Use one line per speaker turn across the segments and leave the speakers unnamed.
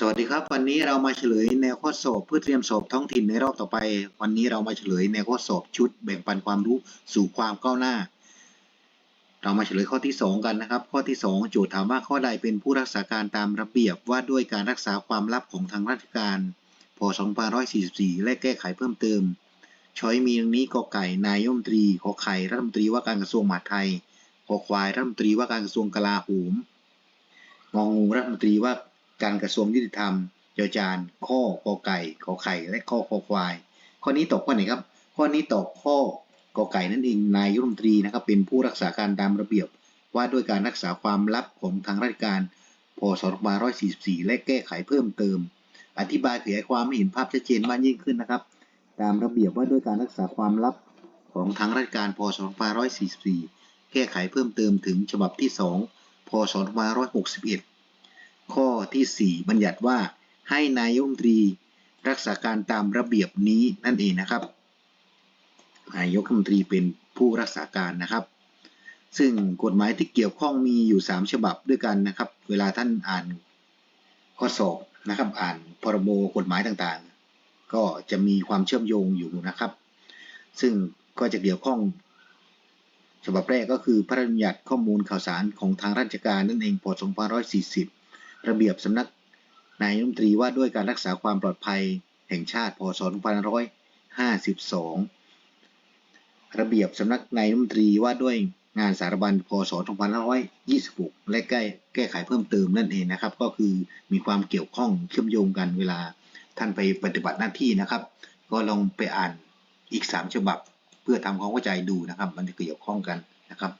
สวัสดีครับ วันนี้เรามาเฉลยแนวข้อสอบเพื่อเตรียมสอบท้องถิ่นในรอบต่อไป วันนี้เรามาเฉลยแนวข้อสอบชุด แบ่งปันความรู้สู่ความก้าวหน้า เรามาเฉลยข้อที่ 2 กันนะครับ ข้อที่ 2 โจทย์ถามว่าข้อใดเป็นผู้รักษาการตามระเบียบว่าด้วยการรักษาความลับของทางราชการพศ2544 และแก้ไขเพิ่มเติม ช้อยมีดังนี้กอไก่นายกรัฐมตรีขอไข่รัฐมนตรีว่าการกระทรวงมหาดไทยขอควายรัฐมนตรีว่าการกระทรวงกลาโหมงองูรัฐมนตรีว่า การกระทรวงยุติธรรมจอจานข้อกอไก่ขอไข่และข้อคอควาย ข้อนี้ตอบข้อไหนครับ ข้อนี้ตอบข้อกอไก่นั่นเองนายรัฐมนตรีนะครับเป็นผู้รักษาการตามระเบียบ ว่าด้วยการรักษาความลับของทางราชการพศ2544 และแก้ไขเพิ่มเติม อธิบายขยายความให้เห็นภาพชัดเจนมากยิ่งขึ้นนะครับ ตามระเบียบว่าด้วยการรักษาความลับของทางราชการพศ2544 แก้ไขเพิ่มเติมถึงฉบับที่ 2 พศ2561 ข้อที่ 4 บัญญัติว่าให้นายกุมนตรีรักษาการตามระเบียบนี้นั่นเองนะครับ นายกรัฐมนตรีเป็นผู้รักษาการนะครับ ซึ่งกฎหมายที่เกี่ยวข้องมีอยู่ 3 ฉบับด้วยกันนะครับ เวลาท่านอ่านข้อสอบนะครับ อ่านพรบกฎหมายต่างๆ ก็จะมีความเชื่อมโยงอยู่นะครับ ซึ่งก็จะเกี่ยวข้อง ฉบับแรกก็คือพระราชบัญญัติข้อมูลข่าวสารของทางราชการนั่นเองพศ2540 ระเบียบสำนักนายรัฐมนตรีว่าด้วยการรักษาความปลอดภัยแห่งชาติ พศ 2552 ระเบียบสำนักนายรัฐมนตรีว่าด้วยงานสารบัญ พศ 2526 และแก้แก้ไขเพิ่มเติมนั่นเองนะครับ ก็คือมีความเกี่ยวข้องเชื่อมโยงกันเวลาท่านไปปฏิบัติหน้าที่นะครับ ก็ลองไปอ่านอีก 3 ฉบับ เพื่อทำความเข้าใจดูนะครับ มันจะเกี่ยวข้องกันนะครับ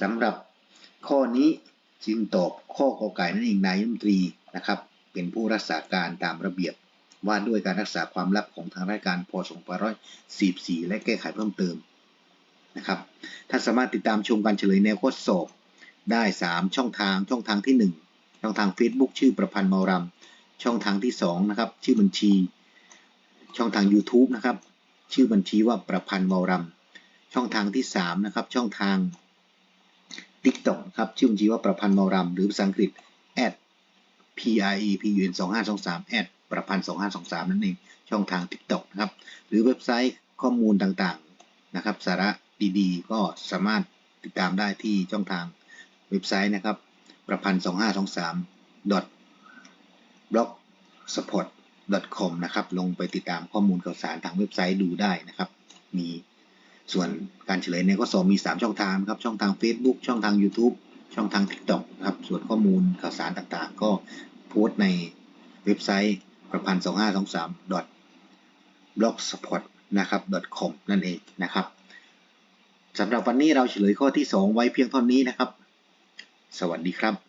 สำหรับข้อนี้ จึงตอบข้อกอไก่นั่นเองนายรัฐมนตรีนะครับเป็นผู้รักษาการตามระเบียบว่าด้วยการรักษาความลับของทางราชการพศ2544 และแก้ไขเพิ่มเติมนะครับท่านสามารถติดตามชมการเฉลยแนวข้อสอบได้ 3 ช่องทางช่องทางที่ 1 ช่องทาง Facebook ชื่อประพันธ์เมารำช่องทางที่2นะครับชื่อบัญชี ช่องทาง YouTube นะครับชื่อบัญชีว่าประพันธ์เมารำช่องทางที่3นะครับช่องทาง ครับชื่อบัญชีว่าประพันธ์มารำหรือภาษาอังกฤษ at p r e p u n 2523 at ประพันธ์2523 นั่นเอง ช่องทาง TikTok นะครับ หรือเว็บไซต์ข้อมูลต่างๆนะครับ สาระดีๆ ก็สามารถติดตามได้ที่ช่องทางเว็บไซต์นะครับ ประพันธ์2523 blog support com นะครับ ลงไปติดตามข้อมูลข่าวสารทางเว็บไซต์ดูได้นะครับ มีส่วนการเฉลยในข้อสอบมี 3 ช่องทางครับ ช่องทาง Facebook ช่องทาง YouTube ช่องทาง TikTok นะครับ ส่วนข้อมูลข่าวสารต่างๆ ก็โพสต์ในเว็บไซต์ประพันธ์2523 blogspot นะครับ com นั่นเองนะครับสำหรับวันนี้เราเฉลยข้อที่ 2 ไว้เพียงเท่านี้นะครับ สวัสดีครับ